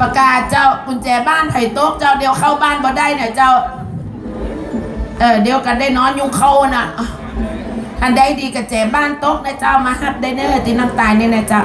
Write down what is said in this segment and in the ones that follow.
ประกาศเจ้ากุญแจบ้านไผ่โต๊ะเจ้าเดียวเข้าบ้านบ่ได้เนี่ยเจ้า เออเดียวกันได้นอนยุงเข้าน่ะอันใดดีกับแจบ้านโต๊ะนะเจ้ามาฮับได้เน้อตีน้ำตายเนี่ยนะเจ้า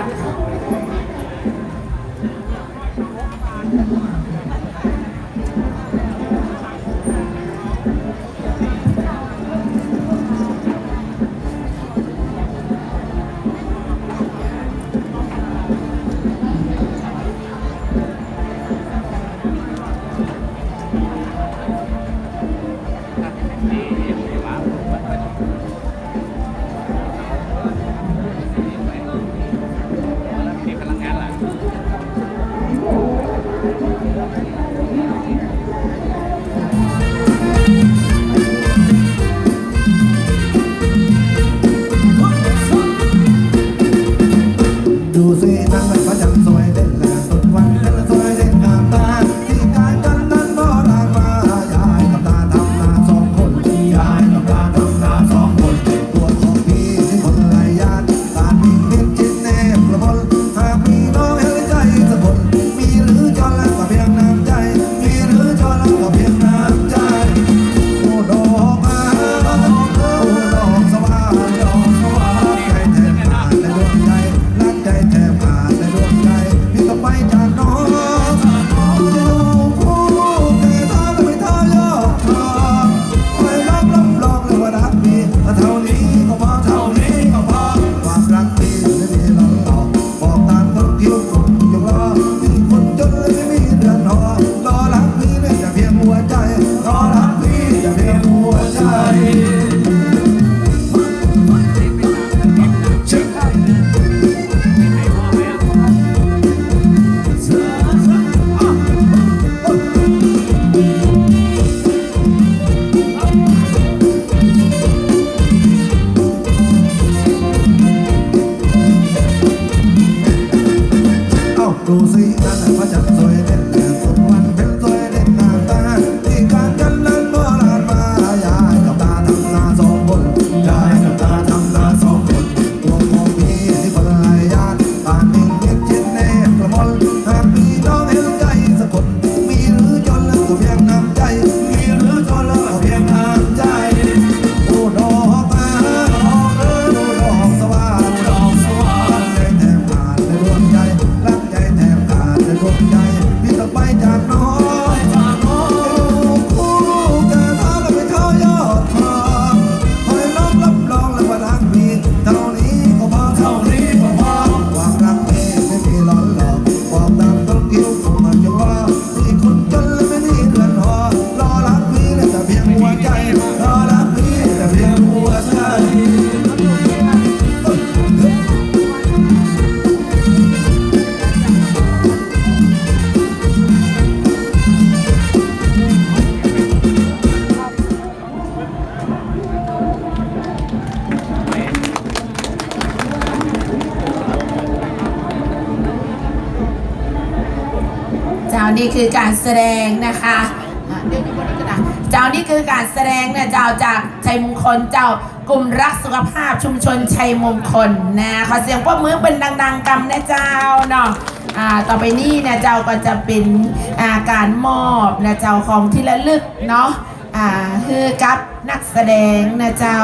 เจ้านี่คือการแสดงนะคะเดี๋ยวอยู่บนก็ได้เจ้านี่คือการแสดงนะเจ้าจากชัยมงคลเจ้ากลุ่มรักสุขภาพชุมชนชัยมงคลนะขอเสียงปรบมือเป็นดัง ๆกันนะเจ้าเนาะต่อไปนี้นะเจ้าก็จะเป็นอาการมอบนะเจ้าของที่ระลึกเนาะคือกับนักแสดงนะเจ้า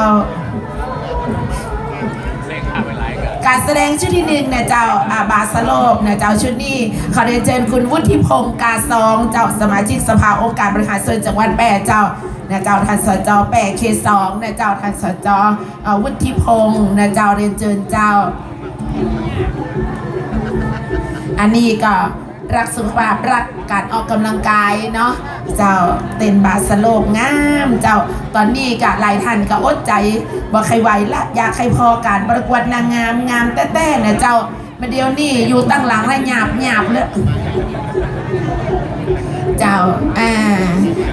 การแสดงชุดที่หนึ่งเนี่ยเจ้าอาบาสโลบเนี่ยเจ้าชุดนี้ขอเรียนเชิญคุณวุฒิพงศ์กาซองเจ้าสมาชิกสภาองค์การบริหารส่วนจังหวัดแปรเจ้าเนี่ยเจ้าทันสจแปะเคสองเนี่ยเจ้าทันสจอวุฒิพงศ์เนี่ยเจ้าเรียนเชิญเจ้า อันนี้ก็ รักสุขภาพรักการออกกำลังกายเนาะเจ้าเต้นบาสโลกงามเจ้าตอนนี้ก็หลายท่านก็อดใจบ่ใครไหวละอยากให้พอการประกวดนางงามงามแต้ๆเนี่ยเจ้ามาเดียวนี่อยู่ตั้งหลังแล้หยาบหยาบเลยเจ้าอ่า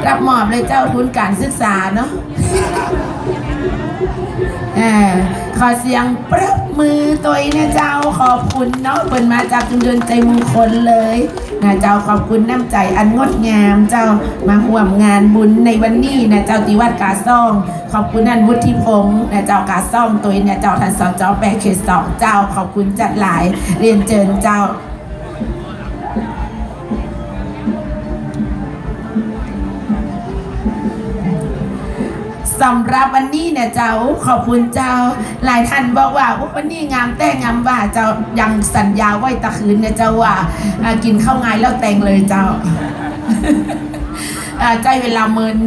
รับมอบเลยเจ้าทุนการศึกษาเนาะ เออขอเสียงปรบมือตัวเองนะเจ้าขอบคุณเนาะเปินมาจากชุมชนใจมงคลเลยนะเจ้าขอบคุณน้ำใจอันงดงามเจ้ามาห่วมงานบุญในวันนี้นะเจ้าติวัดกาซ่อง ขอบคุณท่านวุฒิพงศ์นะเจ้ากาซ่องตัวเองนะเจ้าท่านสจแปดเขตสองเจ้าขอบคุณจัดหลายเรียนเจิญเจ้า สำหรับวันนี้เนี่ยเจ้าขอบคุณเจ้า หลายท่านบอกว่าวันนี้งามแต่งงามว่าเจ้ายังสัญญาไว้ตะคืนเนี่ยเจ้าว่ากินข้าวงายแล้วแต่งเลยเจ้าใจเวลาเมิน